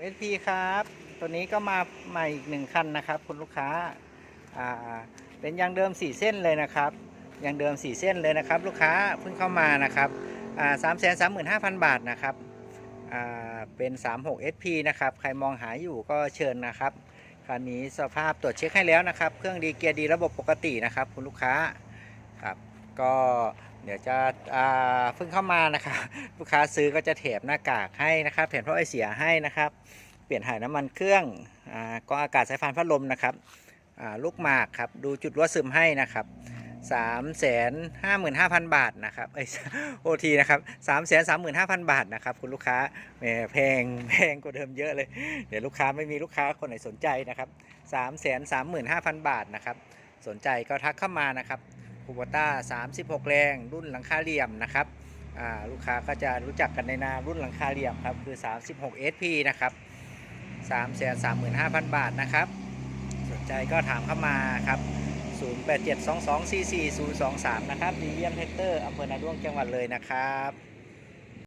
36 SP ครับ ตัวนี้ก็มาใหม่อีกหนึ่งคันนะครับ คุณลูกค้าอ่าเป็นยางเดิม 4 เส้นเลยนะครับยางเดิม 4 เส้นเลยนะครับ ลูกค้าเพิ่งเข้ามานะครับสามแสนสามหมื่นห้าพันบาทนะครับอ่าเป็น36 SP นะครับใครมองหาอยู่ก็เชิญนะครับคันนี้สภาพตรวจเช็คให้แล้วนะครับ เครื่องดีเกียร์ดีระบบปกตินะครับ คุณลูกค้าครับ ก็เดี๋ยวจะเพิ่งเข้ามานะครับลูกค้าซื้อก็จะแถมหน้ากากให้นะครับแถมท่อไอเสียให้นะครับ เปลี่ยนถ่ายน้ำมันเครื่องอกรองอากาศสายพานพัดลมนะครับลูกหมากครับดูจุดรั่วซึมให้นะครับสามแสนห้าหมื่นห้าพันบาทนะครับไอโอทีนะครับสามแสนสามหมื่นห้าพันบาทนะครับคุณลูกค้าแหมแพงแพงกว่าเดิมเยอะเลย เดี๋ยวลูกค้าไม่มีลูกค้าคนไหนสนใจนะครับสามแสนสามหมื่นห้าพันบาทนะครับสนใจก็ทักเข้ามานะครับ คูบต้า36 แรง รุ่นหลังคาเหลี่ยมนะครับลูกค้าก็จะรู้จักกันในนามรุ่นหลังคาเหลี่ยมครับคือ 36 SP นะครับ3 3 5 0 0 0 บาทนะครับ สนใจก็ถามเข้ามาครับ 0872244023 นะครับดีเลียมเทคเตอร์อำเภอนาด้วงจังหวัดเลยนะครับ